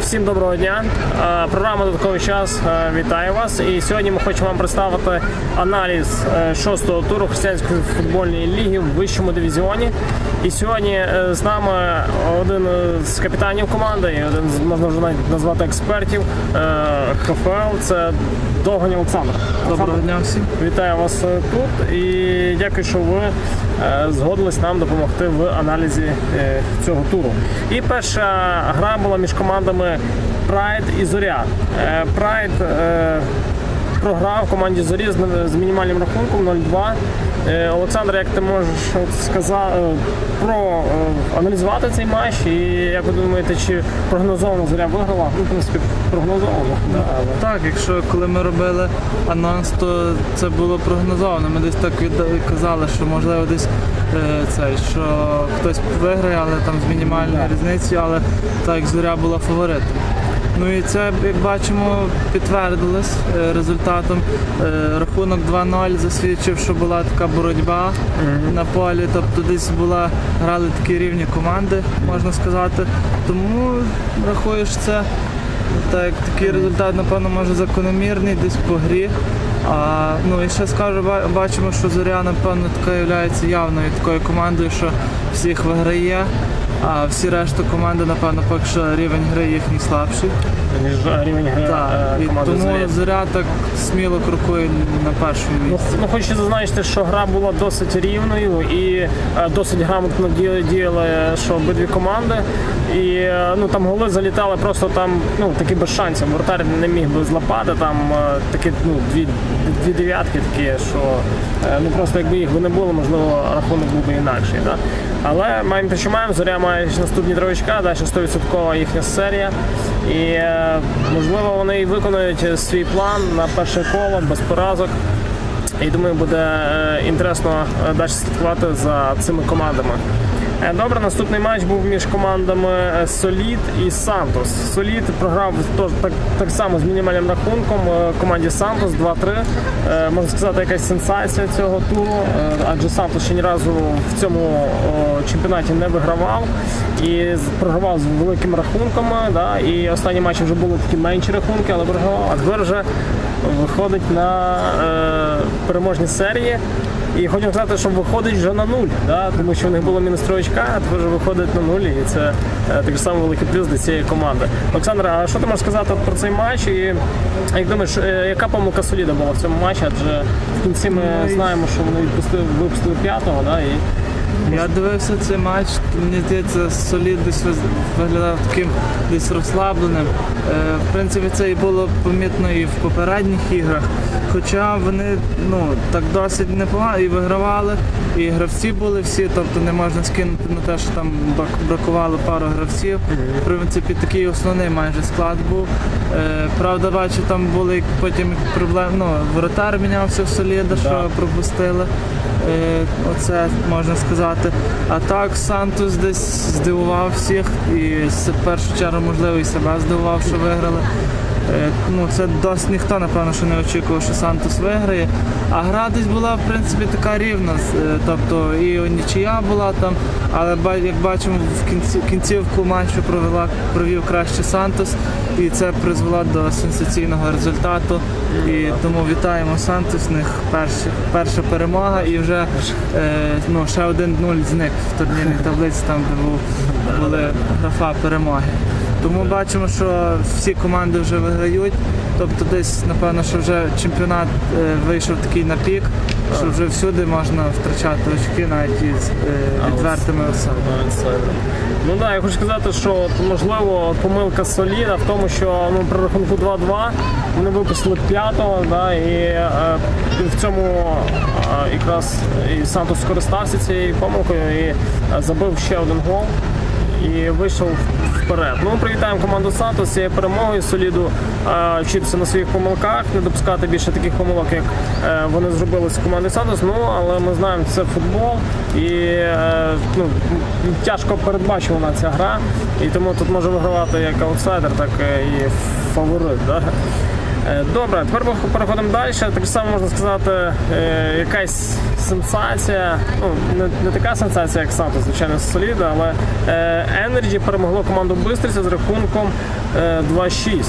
Всім доброго дня. Програма Додатковий час вітає вас. І сьогодні ми хочемо вам представити аналіз е, шостого туру християнської футбольної ліги в вищому дивізіоні. І сьогодні е, з нами один з капітанів команди, і один з можна вже назвати експертів е, ХФЛ. Це Довгань Олександр. Доброго дня всім. Вітаю вас тут і дякую, що ви згодились нам допомогти в аналізі е, цього туру. І перша гра була між командами Прайд і Зоря. Е, Прайд е, програв команді Зорі з мінімальним рахунком 0-2. Е, Олександр, як ти можеш сказати про е, аналізувати цей матч, і як ви думаєте, чи прогнозовано зоря виграла? Ну, в принципі, прогнозовано. Да, але... Так, якщо коли ми робили анонс, то це було прогнозовано. Ми десь так казали, що можливо десь е, цей, що хтось виграє, але там з мінімальною різницею, але так зоря була фаворитом. Ну і це, як бачимо, підтвердилось е, результатом. Е, Рахунок 2-0 засвідчив, що була така боротьба на полі. Тобто десь була, грали такі рівні команди, можна сказати. Тому рахуєш це так, такий результат, напевно, може закономірний десь по грі. А, ну і ще скажу, бачимо, що Зоря, напевно, така є явною такою командою, що всіх виграє, а всі решта команди, напевно, поки що рівень гри їхній слабший. Ніж рівень гри Так, е, і команди тому «Зоря». Зоря так сміло крокує на першому Ну, місці. ну, хочу зазначити, що гра була досить рівною і е, досить грамотно ді- діяли що обидві команди. І е, ну там голи залітали просто там ну такі без шансів. Вратар не міг би злапати. Там е, такі ну дві, дві дев'ятки такі, що е, ну просто якби їх би не було, можливо, рахунок був би інакший. Да? Але маємо те, що маємо. Зоря має наступні три очка, далі 100% їхня серія. І е, можливо вони виконують е, свій план на перше коло без поразок. І думаю, буде е, інтересно далі слідкувати за цими командами. Е, Добре, наступний матч був між командами е, Солід і Сантос. Солід програв так, так само з мінімальним рахунком е, команді Сантос 2-3. Е, Можна сказати, якась сенсація цього туру, адже Сантос ще ні разу в цьому чемпіонаті не вигравав і програвав з великими рахунками. Да, і останні матчі вже були такі менші рахунки, але програвав. А тепер вже виходить на переможні серії. І хочу сказати, що виходить вже на нуль, да? тому що в них було мінус троєчка, а тепер вже виходить на нуль, і це е, так само великий плюс для цієї команди. Олександр, а що ти можеш сказати про цей матч? І як думаєш, е, яка помилка Соліда була в цьому матчі? Адже в кінці ми Ну, знаємо, що вони відпустили, випустили п'ятого, да? і Я дивився цей матч, мені здається, солід десь виглядав таким десь розслабленим. Е, в принципі, це і було помітно і в попередніх іграх. Хоча вони ну, так досить непогано і вигравали, і гравці були всі, тобто не можна скинути на те, що там брак- бракувало пару гравців. В принципі, такий основний майже склад був. Е, правда, бачу, там були потім проблеми. Ну, воротар мінявся в соліда, що пропустили. Е, Оце можна сказати. А так Сантус десь здивував всіх і в першу чергу, можливо, і себе здивував, що виграли. Е, Ну, це досить ніхто, напевно, що не очікував, що Сантус виграє. А гра десь була, в принципі, така рівна. е, Тобто і нічия була там, але як бачимо, в кінці, кінцівку матчу провела, провів краще Сантос, і це призвело до сенсаційного результату. І тому вітаємо Сантос, в них перші, перша перемога і вже е, ну, ще один нуль зник в турнірній таблиці, там де були графа перемоги. Тому бачимо, що всі команди вже виграють. Тобто десь, напевно, що вже чемпіонат е, вийшов такий на пік, що вже всюди можна втрачати очки навіть із е, відвертими особами. Ну да, я хочу сказати, що можливо помилка Соліда в тому, що ну, при рахунку 2-2 вони випустили п'ятого, да, і е, в цьому е, якраз і Сантос скористався цією помилкою і е, забив ще один гол і вийшов вперед. Ну, привітаємо команду Сантос з цією перемогою соліду е, вчитися на своїх помилках, не допускати більше таких помилок, як е, вони зробили з командою Сантос. Ну але ми знаємо, це футбол і е, ну, тяжко передбачувана ця гра. І тому тут може вигравати як аутсайдер, так і фаворит. Да? Е, Добре, тепер ми переходимо далі. Так само можна сказати, е, якась сенсація. Ну, не, така сенсація, як Санто, звичайно, соліда, але е, Energy перемогло команду Бистриця з рахунком е, 2-6.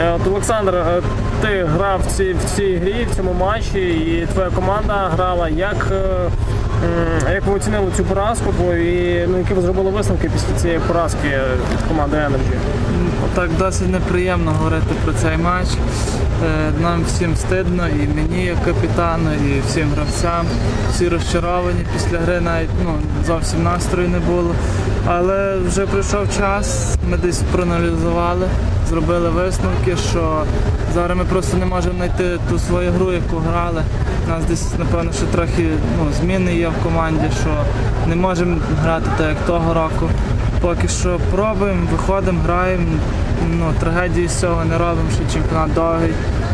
Е, От, Олександр, ти грав в цій, в цій грі, в цьому матчі, і твоя команда грала. Як, як ви оцінили цю поразку твою і ну, які ви зробили висновки після цієї поразки від команди Energy? Так досить неприємно говорити про цей матч. Е, Нам всім стидно, і мені, як капітану, і всім гравцям. Всі розчаровані після гри, навіть ну, зовсім настрою не було. Але вже прийшов час, ми десь проаналізували, зробили висновки, що зараз ми просто не можемо знайти ту свою гру, яку грали. У нас десь, напевно, ще трохи ну, зміни є в команді, що не можемо грати так, як того року. Поки що пробуємо, виходимо, граємо. Ну, трагедії з цього не робимо, що чемпіонат довгий.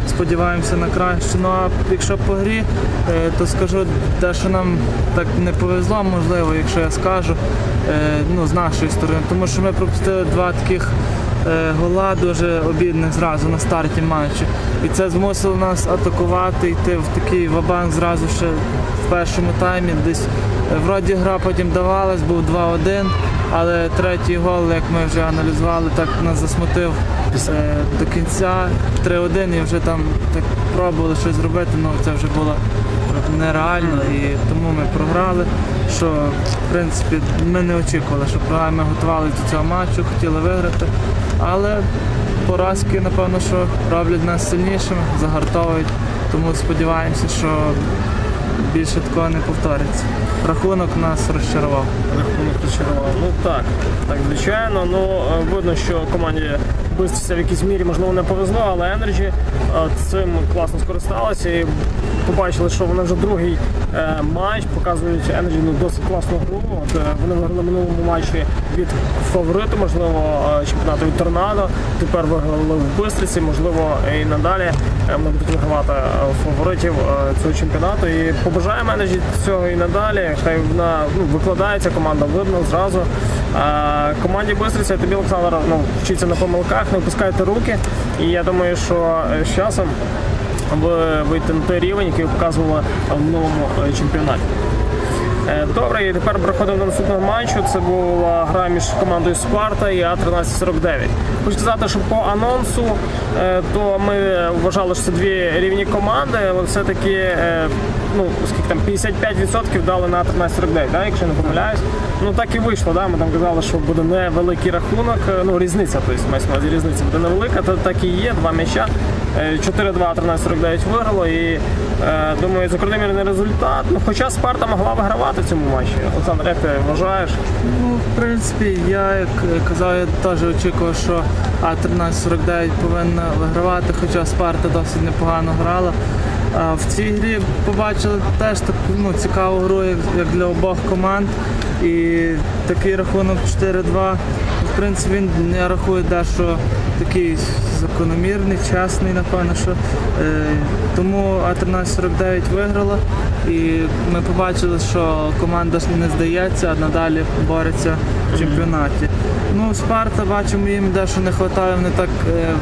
Сподіваємося на краще. Ну а якщо по грі, е, то скажу те, що нам так не повезло, можливо, якщо я скажу, е, ну, з нашої сторони. Тому що ми пропустили два таких гола дуже обідних зразу на старті матчу. І це змусило нас атакувати, йти в такий вабанк зразу ще в першому таймі. Десь е, вроді гра потім давалась, був 2-1. Але третій гол, як ми вже аналізували, так нас засмутив е, до кінця 3-1 і вже там так пробували щось зробити, але це вже було нереально і тому ми програли. Що в принципі ми не очікували, що програємо. Ми готувалися до цього матчу, хотіли виграти. Але поразки, напевно, що роблять нас сильнішими, загартовують. Тому сподіваємося, що більше такого не повториться. Рахунок нас розчарував. рахунок розчарував. Ну так, так, звичайно. Ну е, видно, що команді Бистриця в якійсь мірі можливо не повезло, але Energy е, цим класно скористалася і побачили, що вони вже другий е, матч показують Energy ну, досить класну гру. От, е, вони виграли в минулому матчі від фавориту, можливо, е, чемпіонату від Торнадо. Тепер виграли в Бистриці, можливо, і надалі е, вони будуть вигравати е, фаворитів е, цього чемпіонату. І побажаємо Energy цього і надалі. Хай вона ну, викладається команда, видно зразу. А, команді Бистриця тобі, Олександр, ну, вчиться на помилках, не опускайте руки. І я думаю, що е, з часом ви вийдете на той рівень, який ви показували в минулому е, чемпіонаті. Е, Добре, і тепер переходимо до наступного матчу. Це була гра між командою Спарта і А1349. Хочу сказати, що по анонсу е, то ми вважали, що це дві рівні команди, але все-таки ну, скільки там 55% дали на А1349, да, якщо не помиляюсь. Ну так і вийшло. Да? Ми там казали, що буде невеликий рахунок. Ну, різниця, тобто різниця буде невелика, то так і є, два м'яча. Е, 4-2 1349 виграло і е, думаю, закономірний результат. Ну, хоча Спарта могла вигравати в цьому матчі. Олександр, як ти вважаєш? Ну, в принципі, я як казав, я теж очікував, що А1349 повинна вигравати, хоча Спарта досить непогано грала. В цій грі побачили теж таку ну, цікаву гру, як для обох команд. І такий рахунок 4-2. Принципі, він я рахую що такий закономірний, чесний, напевно, що е, тому А1349 виграла. І ми побачили, що команда не здається, а надалі бореться в чемпіонаті. Ну, Спарта, бачимо, їм дещо не вистачає, вони так е,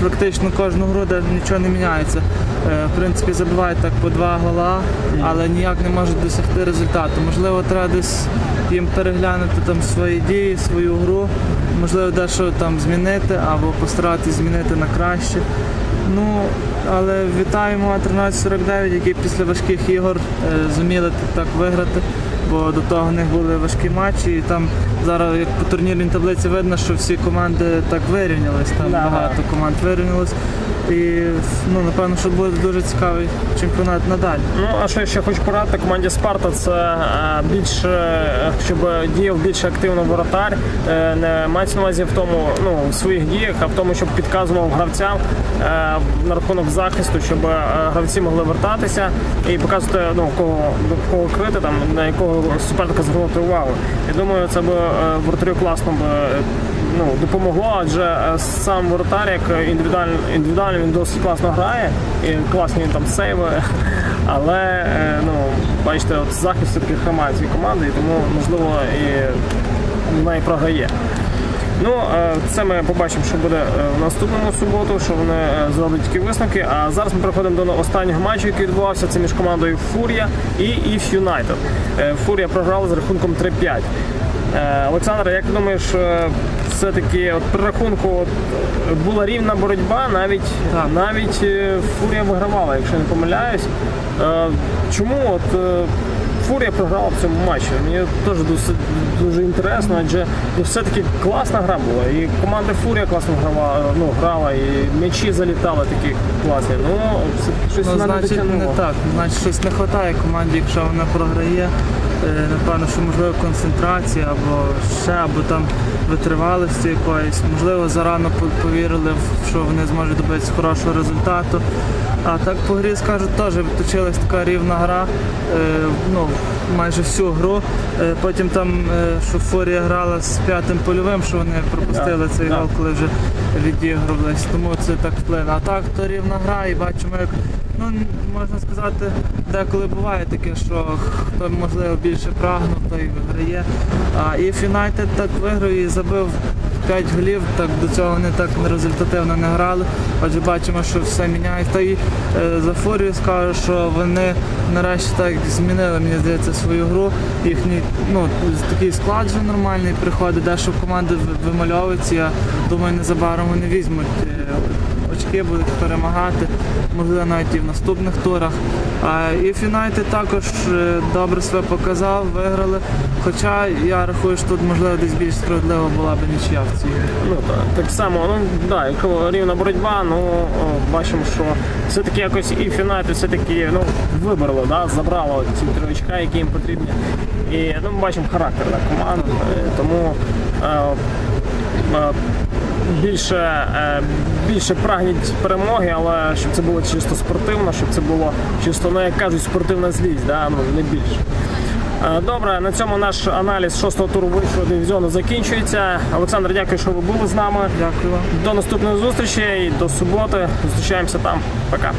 практично кожну гру, де нічого не міняється. Е, В принципі, забивають так по два гола, але ніяк не можуть досягти результату. Можливо, треба десь їм переглянути там свої дії, свою гру, можливо, дещо там змінити або постаратись змінити на краще. Ну, але вітаємо А1349, які після важких ігор е, зуміли так виграти, бо до того в них були важкі матчі. І там зараз, як по турнірній таблиці, видно, що всі команди так вирівнялись, там Да. багато команд вирівнялось. І ну, напевно, що буде дуже цікавий чемпіонат надалі. Ну, а що я ще хочу порадити команді Спарта, це е, більше, щоб діяв більш активно воротар. Е, Не мається на увазі в тому, ну, в своїх діях, а в тому, щоб підказував гравцям е, на рахунок захисту, щоб гравці могли вертатися і показувати, ну, кого, кого крити, там, на якого суперника звернути увагу. Я думаю, це би е, воротарю класно би ну, допомогло, адже е, сам воротар, як індивідуально, індивідуально він досить класно грає, і класні там сейви. Але е, ну, бачите, от захист все-таки хромає цієї команди, і тому можливо і вона і програє. Ну, е, це ми побачимо, що буде е, в наступному суботу, що вони е, зроблять такі висновки. А зараз ми переходимо до останнього матчу, який відбувався. Це між командою Фурія і United. Е, Фурія програла з рахунком 3-5. Е, Олександр, як ти думаєш, е, все-таки от при рахунку от, була рівна боротьба, навіть, Так. навіть е, Фурія вигравала, якщо не помиляюсь. Чому от Фурія програла в цьому матчі? Мені теж досить дуже інтересно, адже ну, все-таки класна гра була. І команда Фурія класно грала, ну, грала, і м'ячі залітали такі класні. Ну, щось Ну, вона не значить, не дотягнула. так. Значить, щось не вистачає команді, якщо вона програє. Е, Напевно, що можливо концентрація або ще, або там витривалості якоїсь. Можливо, зарано повірили, що вони зможуть добитися хорошого результату. А так по грі скажу, теж відточилась така рівна гра. Е, ну, майже всю гру. Е, потім там, е, що Фурія грала з п'ятим польовим, що вони пропустили цей гол, коли вже відігрувались. Тому це так вплине. А так то рівна гра і бачимо, як ну можна сказати, деколи буває таке, що хто можливо більше прагнув, той виграє. А і United так виграв і забив 5 голів, так до цього вони так результативно не грали. Отже, бачимо, що все міняється. Та й е, за Фурію скажу, що вони нарешті так змінили, мені здається, свою гру. Їхній ну, такий склад вже нормальний приходить, дещо команди вимальовується. Я думаю, незабаром вони візьмуть. Очки будуть перемагати, можливо, навіть і в наступних турах. І Юнайтед також е, добре себе показав, виграли. Хоча я рахую, що тут можливо десь більш справедлива була б нічия в цій. Ну так, так само, ну да, якщо рівна боротьба, ну бачимо, що все-таки якось і Фінайт все-таки ну, вибрало, да, забрало ці три очка, які їм потрібні. І ну, ми бачимо характер да, команд, тому е, е, більше, е, більше прагніть перемоги, але щоб це було чисто спортивно, щоб це було чисто, ну як кажуть, спортивна злість, да, ну не більше. Е, Добре, на цьому наш аналіз шостого туру вищого дивізіону закінчується. Олександр, дякую, що ви були з нами. Дякую. До наступної зустрічі і до суботи. Зустрічаємося там. Пока.